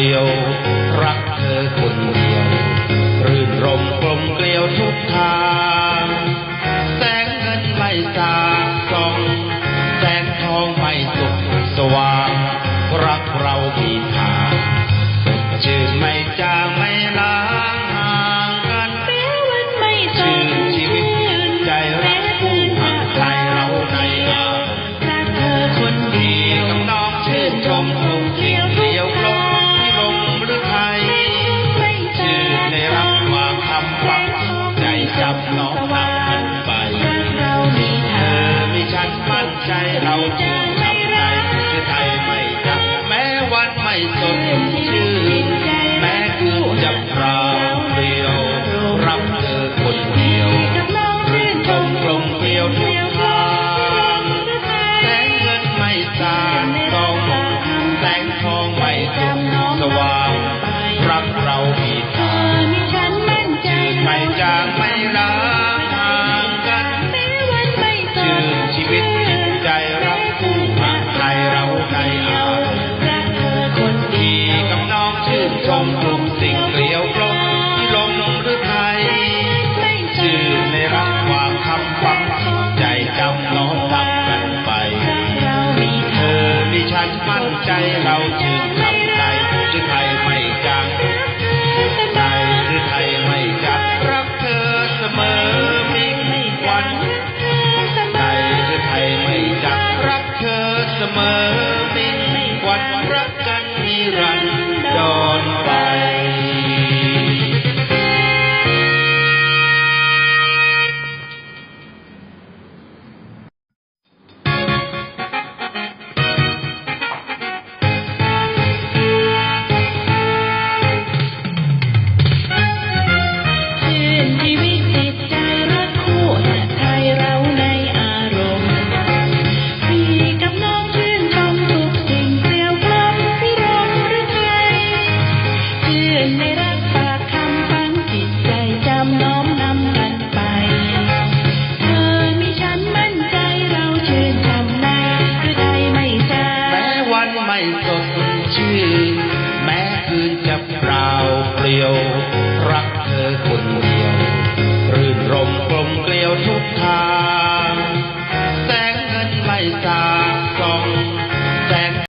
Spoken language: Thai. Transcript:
เรียว รักเธอคนเดียว รื่นรมกลมเกลียวทุกทางแสงเงินไม่สาส่อง แสงทองไม่สุกสว่าง รักเรามีค่ สดชื่นแม้กูจะพราวเรียวรับเธอคนเดียว ชมทุกสิ่งเกลียวกลมลมหรือไทยชื่อในรักความคำฟังใจจำน้องรักกันไปเธอดิฉันมั่นใจเราจึงทำใจจุดไทย